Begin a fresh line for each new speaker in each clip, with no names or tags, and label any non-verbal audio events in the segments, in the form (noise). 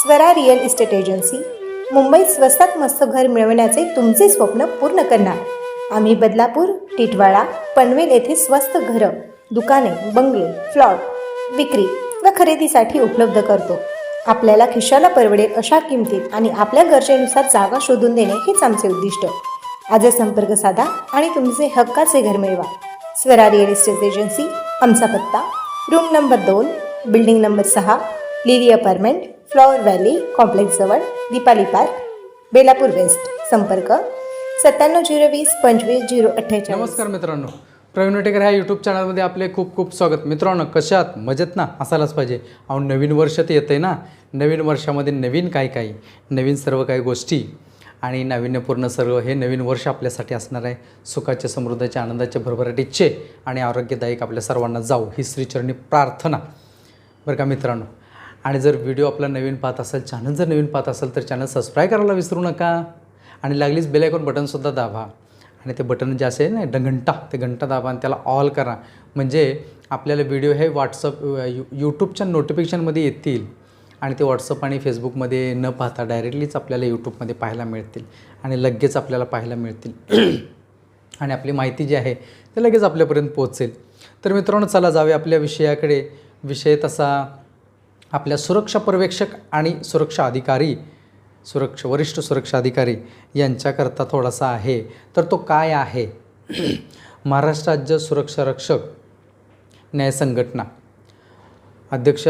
Swara real estate agency. मुंबईत स्वस्तात मस्त घर मिळवण्याचे तुमचे स्वप्न पूर्ण करणार. आम्ही बदलापूर टिटवाळा पनवेल येथे स्वस्त घरं दुकाने बंगले फ्लॉट विक्री व खरेदीसाठी उपलब्ध करतो. आपल्याला खिशाला परवडेल अशा किमतीत आणि आपल्या गरजेनुसार जागा शोधून देणे हेच आमचे उद्दिष्ट. आजच संपर्क साधा आणि तुमचे हक्काचे घर मिळवा. स्वरा रिअल इस्टेट एजन्सी आमचा पत्ता रूम नंबर दोन बिल्डिंग नंबर सहा लिली अपार्टमेंट फ्लॉवर व्हॅली कॉम्प्लेक्सजवळ दीपाली पार्क बेलापूर वेस्ट. संपर्क सत्त्याण्णव झिरो वीस पंचवीस झिरो अठ्ठेचाळीस.
नमस्कार मित्रांनो. प्रवीण वटेकर ह्या यूट्यूब चॅनलमध्ये आपले खूप खूप स्वागत. मित्रांनो कशात मजेत ना? असायलाच पाहिजे. अहो नवीन वर्ष तर येतं आहे ना? नवीन वर्षामध्ये नवीन काय काही नवीन सर्व काही गोष्टी आणि नाविन्यपूर्ण सर्व हे नवीन वर्ष आपल्यासाठी असणार आहे. सुखाचे समृद्धीचे आनंदाचे भरभराटीचे आणि आरोग्यदायक आपल्या सर्वांना जाऊ ही श्रीचरणी प्रार्थना. बरं का मित्रांनो? आणि जर व्हिडिओ आपला नवीन पाहत असेल चॅनल जर नवीन पाहत असेल तर चॅनल सबस्क्राईब करायला विसरू नका. आणि लागलीच बेलायकॉन बटनसुद्धा दाबा. आणि ते बटन जे असेल ना ड- घंटा ते घंटा दाबा आणि त्याला ऑल करा. म्हणजे आपल्याला व्हिडिओ हे व्हॉट्सअप यू यूट्यूबच्या नोटिफिकेशनमध्ये येतील. आणि ते व्हॉट्सअप आणि फेसबुकमध्ये न पाहता डायरेक्टलीच आपल्याला यूट्यूबमध्ये पाहायला मिळतील. आणि लगेच आपल्याला पाहायला मिळतील. (clears throat) आणि आपली माहिती जी आहे ते लगेच आपल्यापर्यंत पोहोचेल. तर मित्रांनो चला जावे आपल्या विषयाकडे. विषय तसा आपल्या सुरक्षा पर्यवेक्षक आणि सुरक्षा अधिकारी सुरक्षा वरिष्ठ सुरक्षा अधिकारी यांच्याकरता थोडासा आहे. तर तो काय आहे? (clears throat) महाराष्ट्र राज्य सुरक्षा रक्षक न्याय संघटना. अध्यक्ष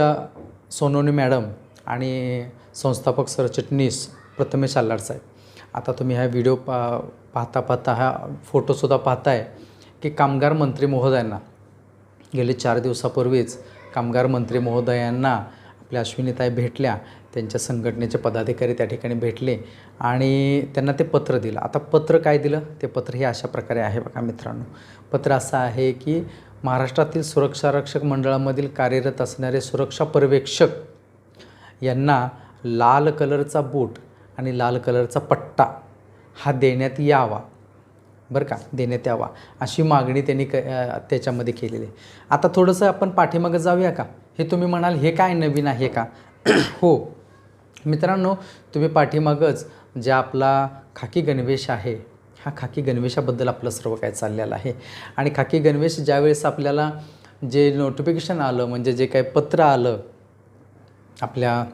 सोनोनी मॅडम आणि संस्थापक सरचिटणीस प्रथमेश आल्लाड साहेब. आता तुम्ही हा व्हिडिओ पा पाहता पाहता हा फोटोसुद्धा पाहताय की कामगार मंत्री महोदयांना गेले चार दिवसापूर्वीच कामगार मंत्री महोदयांना आपल्या अश्विनीताई भेटल्या त्यांच्या संघटनेचे पदाधिकारी त्या ठिकाणी भेटले आणि त्यांना ते पत्र दिलं. आता पत्र काय दिलं? ते पत्र हे अशा प्रकारे आहे बघा मित्रांनो. पत्र असं आहे की महाराष्ट्रातील सुरक्षा रक्षक मंडळामधील कार्यरत असणारे सुरक्षा पर्यवेक्षक यांना लाल कलरचा बूट आणि लाल कलरचा पट्टा हा देण्यात यावा. बरं का? देण्यात यावा अशी मागणी त्यांनी क त्याच्यामध्ये केलेली आहे. आता थोडंसं आपण पाठीमागं जाऊया का? हे तुम्ही म्हणाल हे काय नवीन आहे का? (clears throat) हो. मित्रांनो तुम्ही पाठीमागच जे आपला खाकी गणवेश आहे हा खाकी गणवेशाबद्दल आपलं सर्व काय चाललेलं आहे. आणि खाकी गणवेश ज्यावेळेस आपल्याला जे नोटिफिकेशन आलं म्हणजे जे काही पत्र आलं आपल्या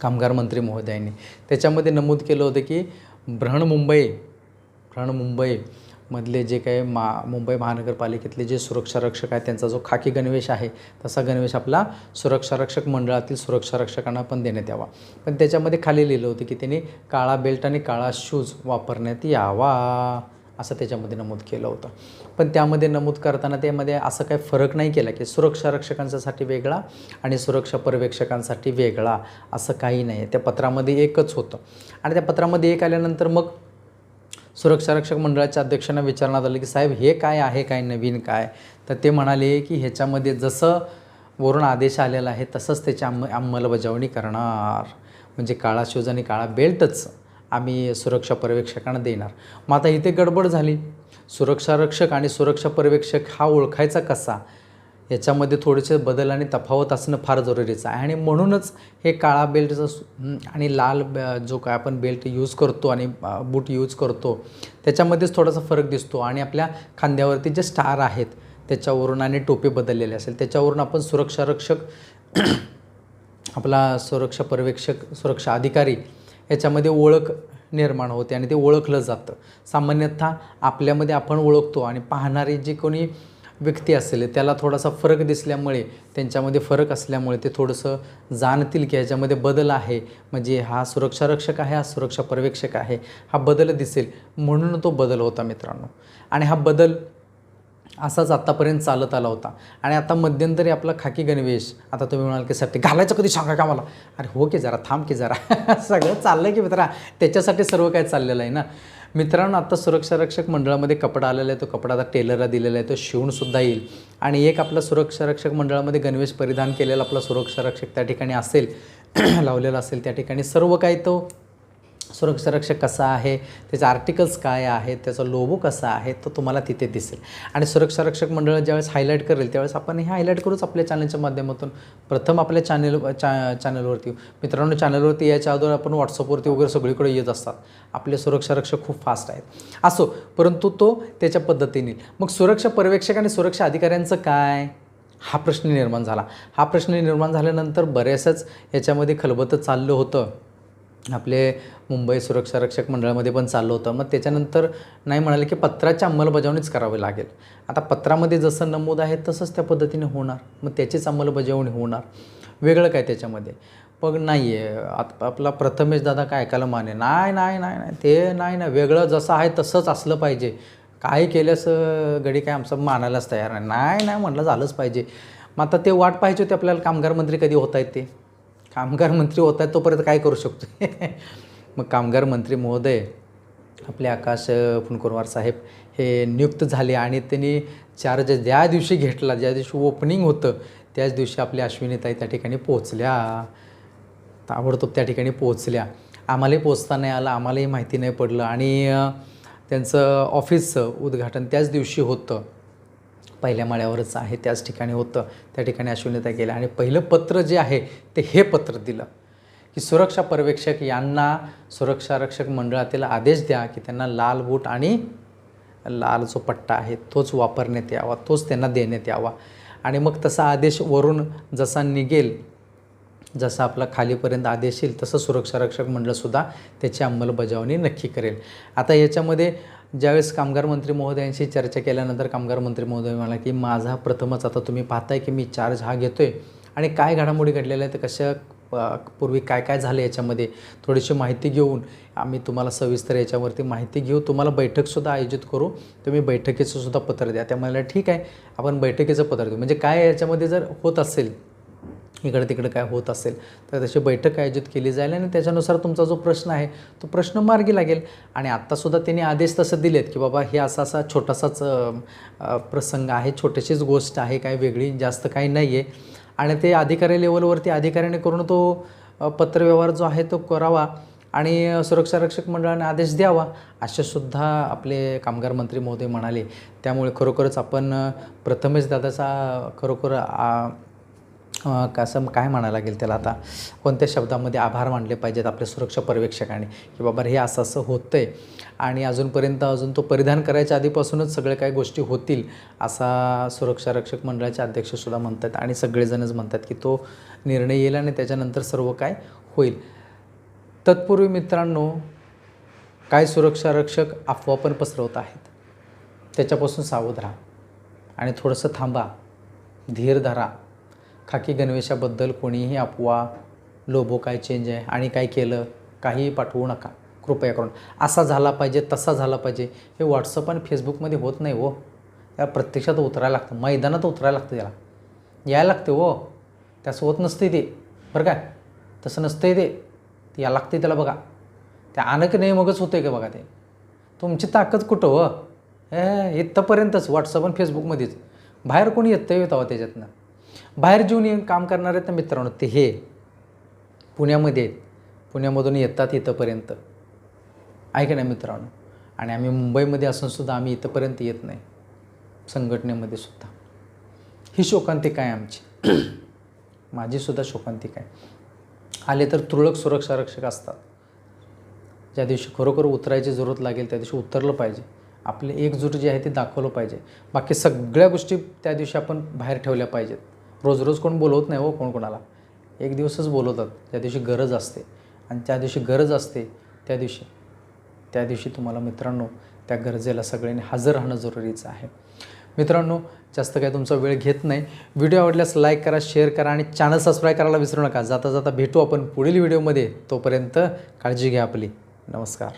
कामगार मंत्री महोदयांनी त्याच्यामध्ये नमूद केलं होतं की ब्रहण मुंबई ब्रहण मुंबई मधले जे काही मा मुंबई महानगरपालिकेतले जे सुरक्षा रक्षक आहेत त्यांचा जो खाकी गणवेश आहे तसा गणवेश आपला सुरक्षा रक्षक मंडळातील सुरक्षा रक्षकांना पण देण्यात यावा. पण त्याच्यामध्ये खाली लिहिलं होतं की त्यांनी काळा बेल्ट आणि काळा शूज वापरण्यात यावा असं त्याच्यामध्ये नमूद केलं होतं. पण त्यामध्ये नमूद करताना त्यामध्ये असं काही फरक नाही केला की सुरक्षा रक्षकांसाठी वेगळा आणि सुरक्षा पर्यवेक्षकांसाठी वेगळा असं काही नाही. आहे त्या पत्रामध्ये एकच होतं. आणि त्या पत्रामध्ये एक आल्यानंतर मग सुरक्षा रक्षक मंडळाच्या अध्यक्षांना विचारण्यात आलं की साहेब हे काय आहे? काय नवीन काय? तर ते म्हणाले की ह्याच्यामध्ये जसं वरून आदेश आलेला आहे तसंच त्याची अंम अंमलबजावणी करणार. म्हणजे काळा शूज आणि काळा बेल्टच आम्ही सुरक्षा पर्यवेक्षकांना देणार. मग आता इथे गडबड झाली. सुरक्षा रक्षक आणि सुरक्षा पर्यवेक्षक हा ओळखायचा कसा? याच्यामध्ये थोडेसे बदल आणि तफावत असणं फार जरुरीचं आहे. आणि म्हणूनच हे काळा बेल्टचं आणि लाल ब- जो काय आपण बेल्ट यूज करतो आणि बूट यूज करतो त्याच्यामध्येच थोडासा फरक दिसतो. आणि आपल्या खांद्यावरती जे स्टार आहेत त्याच्यावरून आणि टोपे बदललेले असेल त्याच्यावरून आपण सुरक्षा रक्षक (clears throat) आपला सुरक्षा पर्यवेक्षक सुरक्षा अधिकारी याच्यामध्ये ओळख निर्माण होते आणि ते ओळखलं जातं. सामान्यतः आपल्यामध्ये आपण ओळखतो आणि पाहणारी जी कोणी व्यक्ती असेल त्याला थोडासा फरक दिसल्यामुळे त्यांच्यामध्ये फरक असल्यामुळे ते थोडंसं जाणतील की ह्याच्यामध्ये बदल आहे. म्हणजे हा सुरक्षा रक्षक आहे हा सुरक्षा पर्यवेक्षक आहे हा बदल दिसेल म्हणून तो बदल होता मित्रांनो. आणि हा बदल असाच आत्तापर्यंत चालत आला होता. आणि आता मध्यंतरी आपला खाकी गणवेश आता तुम्ही म्हणाल की साठी घालायचं कधी सांगा का मला? अरे हो की जरा थांब की जरा. (laughs) सगळं चाललं की मित्रा त्याच्यासाठी सर्व काय चाललेलं आहे ना? मित्रांनो आत्ता सुरक्षारक्षक मंडळामध्ये कपडा आलेला आहे तो कपडा आता टेलरला दिलेला आहे तो शिवूनसुद्धा येईल. आणि एक आपला सुरक्षारक्षक मंडळामध्ये गणवेश परिधान केलेला आपला सुरक्षारक्षक त्या ठिकाणी असेल (clears throat) लावलेला असेल त्या ठिकाणी. सर्व काही तो सुरक्षा रक्षक कसा आहे त्याचे आर्टिकल्स काय आहेत त्याचा लोबो कसा आहे तो तुम्हाला तिथे दिसेल. आणि सुरक्षा रक्षक मंडळ ज्यावेळेस हायलाईट करेल त्यावेळेस आपण हे हायलाईट करूच आपल्या चॅनलच्या माध्यमातून. प्रथम आपल्या चॅनल चॅ चॅनलवरती मित्रांनो चॅनलवरती याच्या अगोदर आपण व्हॉट्सअपवरती वगैरे सगळीकडे येत असतात. आपले सुरक्षा रक्षक खूप फास्ट आहेत. असो परंतु तो त्याच्या पद्धतीने. मग सुरक्षा पर्यवेक्षक आणि सुरक्षा अधिकाऱ्यांचं काय? हा प्रश्न निर्माण झाला. हा प्रश्न निर्माण झाल्यानंतर बऱ्याचशाच याच्यामध्ये खलबतं चाललं होतं. आपले मुंबई सुरक्षा रक्षक मंडळामध्ये पण चाललं होतं. मग त्याच्यानंतर नाही म्हणाले की पत्राची अंमलबजावणीच करावी लागेल. आता पत्रामध्ये जसं नमूद आहे तसंच त्या पद्धतीने होणार. मग त्याचीच अंमलबजावणी होणार. वेगळं काय त्याच्यामध्ये? पण नाही आहे आत आपला प्रथमेश दादा काय ऐकायला माने? नाही नाही नाही नाही. ते नाही ना वेगळं जसं आहे तसंच असलं पाहिजे. काय केल्यास घडी गडी काय आमचं मानायलाच तयार नाही. नाही नाही म्हटलं झालंच पाहिजे. मग आता ते वाट पाहिजे होती आपल्याला कामगार मंत्री कधी होत आहेत ते? कामगार मंत्री होत आहेत तोपर्यंत काय करू शकतो (laughs) मग कामगार मंत्री महोदय आपले आकाश अ, साहेब हे नियुक्त झाले आणि त्यांनी चार्ज ज्या दिवशी घेतला ज्या दिवशी ओपनिंग होतं त्याच दिवशी आपली अश्विनीताई त्या ठिकाणी पोहोचल्या. ताबडतोब त्या ठिकाणी पोहोचल्या. आम्हालाही पोचता नाही आलं आम्हालाही माहिती नाही पडलं आणि त्यांचं ऑफिसचं उद्घाटन त्याच दिवशी होतं. पहिल्या माळ्यावरच आहे त्याच ठिकाणी होतं. त्या ठिकाणी अश्विनीता गेल्या आणि पहिलं पत्र जे आहे ते हे पत्र दिलं की सुरक्षा पर्यवेक्षक यांना सुरक्षा रक्षक मंडळातील आदेश द्या की त्यांना लाल बूट आणि लाल जो पट्टा आहे तोच वापरण्यात यावा तोच त्यांना देण्यात यावा. आणि मग तसा आदेश वरून जसा निघेल जसा आपला खालीपर्यंत आदेश येईल तसं सुरक्षा रक्षक मंडळसुद्धा त्याची अंमलबजावणी नक्की करेल. आता याच्यामध्ये ज्यावेळेस कामगार मंत्री महोदयांशी चर्चा केल्यानंतर कामगार मंत्री महोदय म्हणाला की माझा प्रथमच आता तुम्ही पाहताय की मी चार्ज हा घेतो आहे आणि काय घडामोडी घडलेल्या आहेत कशा पूर्वी काय काय झालं याच्यामध्ये थोडीशी माहिती घेऊन आम्ही तुम्हाला सविस्तर याच्यावरती माहिती घेऊ. तुम्हाला बैठकसुद्धा आयोजित करू. तुम्ही बैठकीचं सुद्धा पत्र द्या. त्या म्हणाल्या ठीक आहे. आपण बैठकीचं पत्र देऊ. म्हणजे काय याच्यामध्ये जर होत असेल इकडे तिकडे काय होत असेल तर तशी बैठक आयोजित केली जाईल आणि त्याच्यानुसार तुमचा जो प्रश्न आहे तो प्रश्न मार्गी लागेल. आणि आत्तासुद्धा त्यांनी आदेश तसं दिलेत की बाबा हे असा असा छोटासाच प्रसंग आहे छोटीशीच गोष्ट आहे काय वेगळी जास्त काही नाही आहे आणि ते अधिकारी लेवलवरती अधिकाऱ्याने करून तो पत्रव्यवहार जो आहे तो करावा आणि सुरक्षारक्षक सुरक्षा रक्षक मंडळाने आदेश द्यावा असेसुद्धा आपले कामगार मंत्री महोदय म्हणाले. त्यामुळे खरोखरच आपण प्रथमेश दादाचा खरोखर आ, कसं काय म्हणायला लागेल त्याला आता? कोणत्या शब्दामध्ये आभार मानले पाहिजेत आपल्या सुरक्षा पर्यवेक्षकाने? की बाबा हे असं असं होतं आहे आणि अजूनपर्यंत अजून तो परिधान करायच्या आधीपासूनच सगळ्या काही गोष्टी होतील असा सुरक्षा रक्षक मंडळाचे अध्यक्षसुद्धा म्हणतात आणि सगळेजणच म्हणतात की तो निर्णय येईल आणि त्याच्यानंतर सर्व काय होईल. तत्पूर्वी मित्रांनो काय सुरक्षा रक्षक अफवा पण पसरवत आहेत? त्याच्यापासून सावध राहा आणि थोडंसं थांबा. धीर धरा. खाकी गणवेशाबद्दल कोणीही अफवा लोबो काय चेंज आहे आणि काय केलं काहीही पाठवू नका. कृपया करून. असा झाला पाहिजे तसा झाला पाहिजे. हे व्हॉट्सअप आणि फेसबुकमध्ये होत नाही हो. त्याला प्रत्यक्षात उतरायला लागतं. मैदानात उतरायला लागतं त्याला. यायला लागते हो. त्याचं होत नसते ते. बरं काय तसं नसतंय ते. या यायला लागते त्याला बघा. ते आणक नाही मगच होतं का बघा ते? तुमची ताकद कुठं हो? हे इथंपर्यंतच. व्हॉट्सअप आणि फेसबुकमध्येच बाहेर कोणी येतं येतावं त्याच्यातनं. बाहेर जीवन येऊन काम करणारे तर मित्रांनो ते हे. पुण्यामध्ये आहेत पुण्यामधून येतात इथंपर्यंत. ऐका ना मित्रांनो? आणि आम्ही मुंबईमध्ये असून सुद्धा आम्ही इथंपर्यंत येत नाही. संघटनेमध्ये सुद्धा. ही शोकांतिका आहे आमची? (clears throat) माझीसुद्धा शोकांतिका आहे आले तर तुरळक सुरक्षा रक्षक असतात. ज्या दिवशी खरोखर उतरायची जरूरत लागेल त्या दिवशी उतरलं पाहिजे. आपले एकजूट जे आहे ते दाखवलं पाहिजे. बाकी सगळ्या गोष्टी त्या दिवशी आपण बाहेर ठेवल्या पाहिजेत. रोज रोज कोण बोलवत नाही हो कोण कोणाला. एक दिवसच बोलवतात ज्या दिवशी गरज असते. आणि त्या दिवशी गरज असते त्या दिवशी त्या दिवशी तुम्हाला मित्रांनो त्या गरजेला सगळ्यांनी हजर राहणं जरुरीचं आहे. मित्रांनो जास्त काही तुमचा वेळ घेत नाही. व्हिडिओ आवडल्यास लाईक करा शेअर करा आणि चॅनल सबस्क्राईब करायला विसरू नका. जाता जाता भेटू आपण पुढील व्हिडिओमध्ये तोपर्यंत काळजी घ्या आपली. नमस्कार.